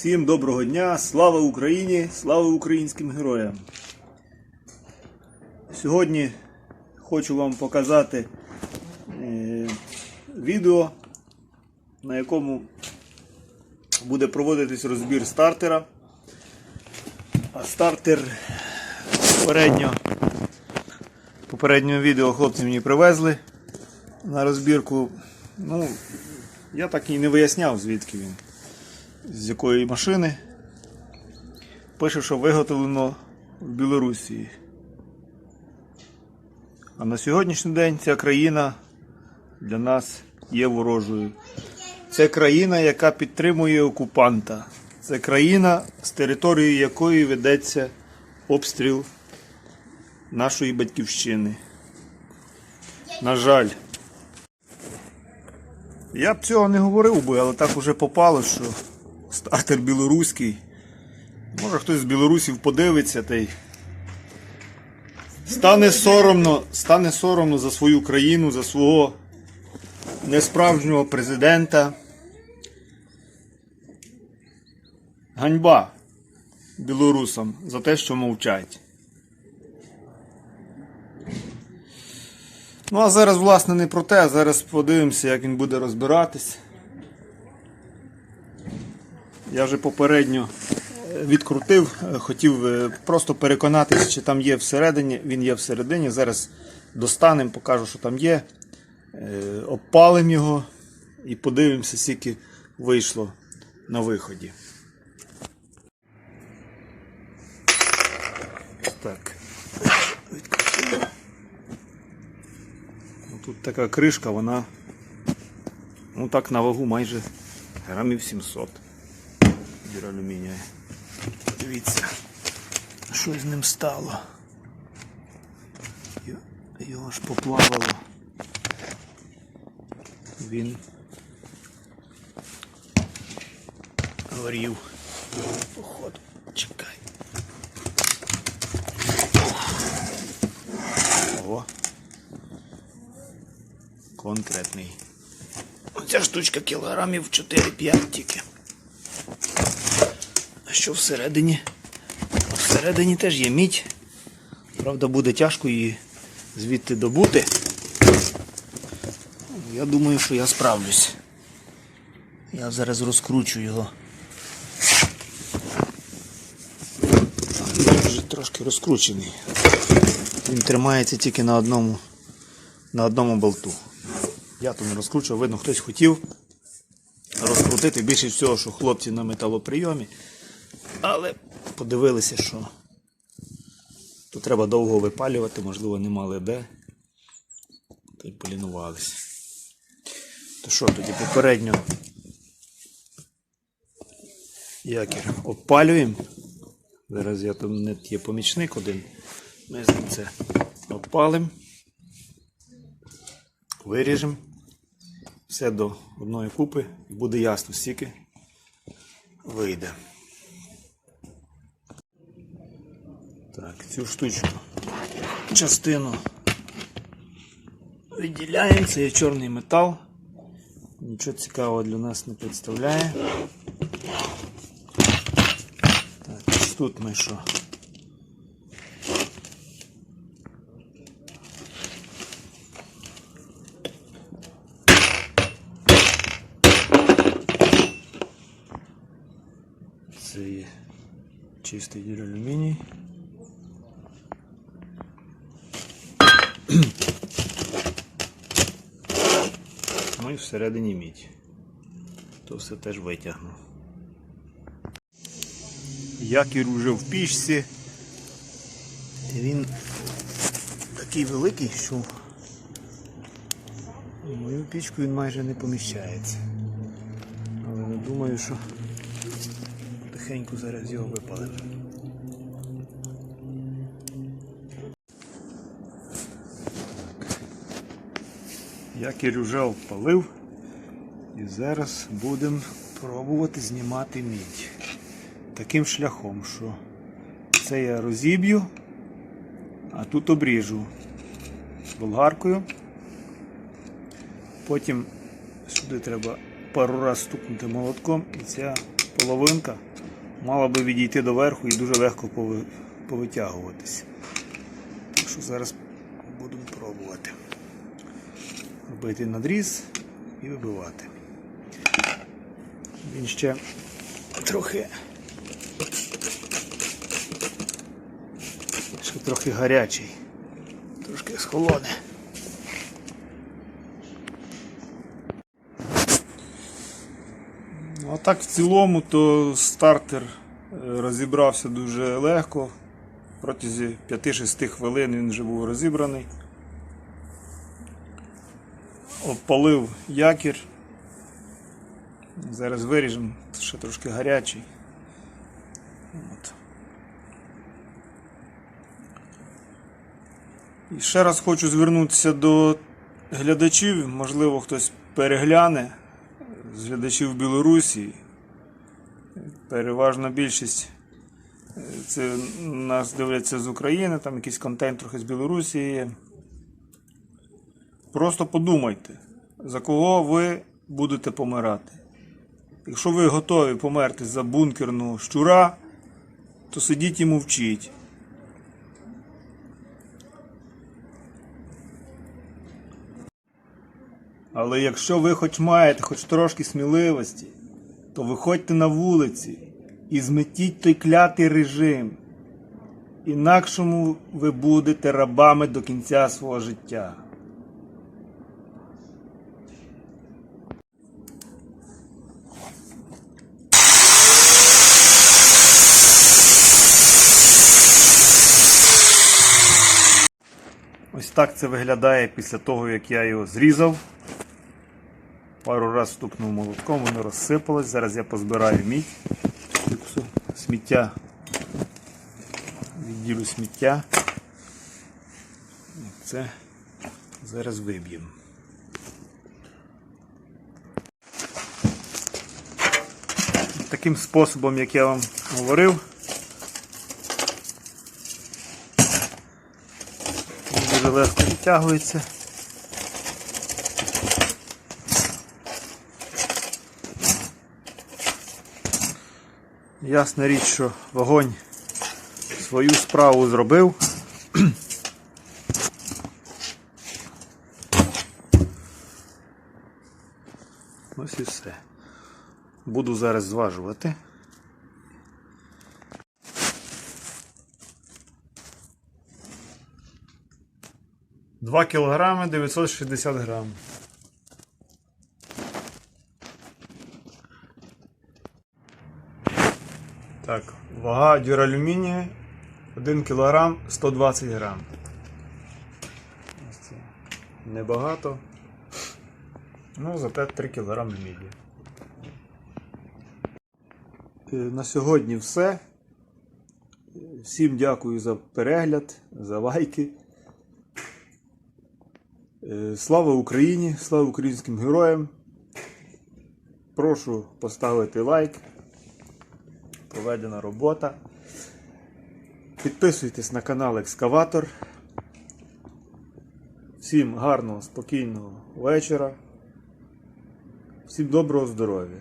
Всім доброго дня, слава Україні, слава українським героям. Сьогодні хочу вам показати е, відео, на якому буде проводитись розбір стартера. А стартер попередньо, попереднього відео хлопці мені привезли на розбірку. Ну, я так і не виясняв, звідки він з якої машини. Пише, що виготовлено в Білорусі. А на сьогоднішній день ця країна для нас є ворожою. Це країна, яка підтримує окупанта. Це країна, з території якої ведеться обстріл нашої батьківщини. На жаль. Я б цього не говорив би, але так уже попало, що стартер білоруський. Може хтось з білорусів подивиться та й стане соромно, стане соромно за свою країну, за свого несправжнього президента. Ганьба білорусам за те, що мовчать. Ну а зараз, власне, не про те, а зараз подивимося, як він буде розбиратись. Я вже попередньо е, відкрутив, е, хотів е, просто переконатися, чи там є всередині. Він є всередині. Зараз достанемо, покажу, що там є. Обпалимо його і подивимося, скільки вийшло на виході. Так. Ну, Тут така кришка, вона ну так на вагу майже грамів 700 дір алюмінія. Дивіться, що з ним стало. Його ж поплавало. Він горів. Походу. Чекай. О. Конкретний. Оця штучка кілограмів 4-5 тільки. Що всередині? Всередині теж є мідь. Правда, буде тяжко її звідти добути. Я думаю, що я справлюсь. Я зараз розкручу його. Він вже трошки розкручений. Він тримається тільки на одному, на одному болту. Я то не розкручував, видно, хтось хотів розкрутити. Більше всього, що хлопці на металоприйомі. Але подивилися, що тут треба довго випалювати, можливо, не мали де. Та й полінувалися. То що тоді попередньо якір обпалюємо. Зараз я там не є помічник один. Ми з ним це обпалимо, виріжемо все до одної купи і буде ясно, скільки вийде. Так, цю штучку частину виділяємо, це є чорний метал. Нічого цікавого для нас не представляє. Так, ось тут ми що? Це є чистий дюралюміній. Ну і всередині мідь. То все теж витягну. Якір уже в пічці. Він такий великий, що в мою пічку він майже не поміщається. Але не думаю, що тихенько зараз його випалимо. Якір уже впалив. І зараз будемо пробувати знімати мідь. Таким шляхом, що це я розіб'ю, а тут обріжу болгаркою. Потім сюди треба пару раз стукнути молотком і ця половинка мала би відійти до верху і дуже легко повитягуватись. Так що зараз будемо пробувати. Робити надріз і вибивати. Він ще трохи. Ще трохи гарячий. Трошки схолоне. Ну, А так в цілому, то стартер е, розібрався дуже легко. Протязі 5-6 хвилин він вже був розібраний. Обпалив якір. Зараз виріжемо, ще трошки гарячий. От. І ще раз хочу звернутися до глядачів, можливо, хтось перегляне з глядачів Білорусі. Переважна більшість е, це нас дивляться з України, там якийсь контент трохи з Білорусі є. Просто подумайте, за кого ви будете помирати. Якщо ви готові померти за бункерного щура, то сидіть і мовчіть. Але якщо ви хоч маєте хоч трошки сміливості, то виходьте на вулиці і зметіть той клятий режим. Інакшому ви будете рабами до кінця свого життя. Так це виглядає після того, як я його зрізав. Пару разів стукнув молотком, воно розсипалось. Зараз я позбираю мідь. Сміття. Відділю сміття. Це зараз виб'ємо. Таким способом, як я вам говорив, він дуже легко відтягується. Ясна річ, що вогонь свою справу зробив. Ось і все. Буду зараз зважувати. Два кілограми 960 грам. Так, вага дюралюмінія 1 кг 120 грам. Ось це Небагато. Ну, зате 3 кг міді. На сьогодні все. Всім дякую за перегляд, за лайки. Е, Слава Україні! Слава українським героям! Прошу поставити лайк проведена робота. Підписуйтесь на канал Екскаватор. Всім гарного, спокійного вечора. Всім доброго здоров'я.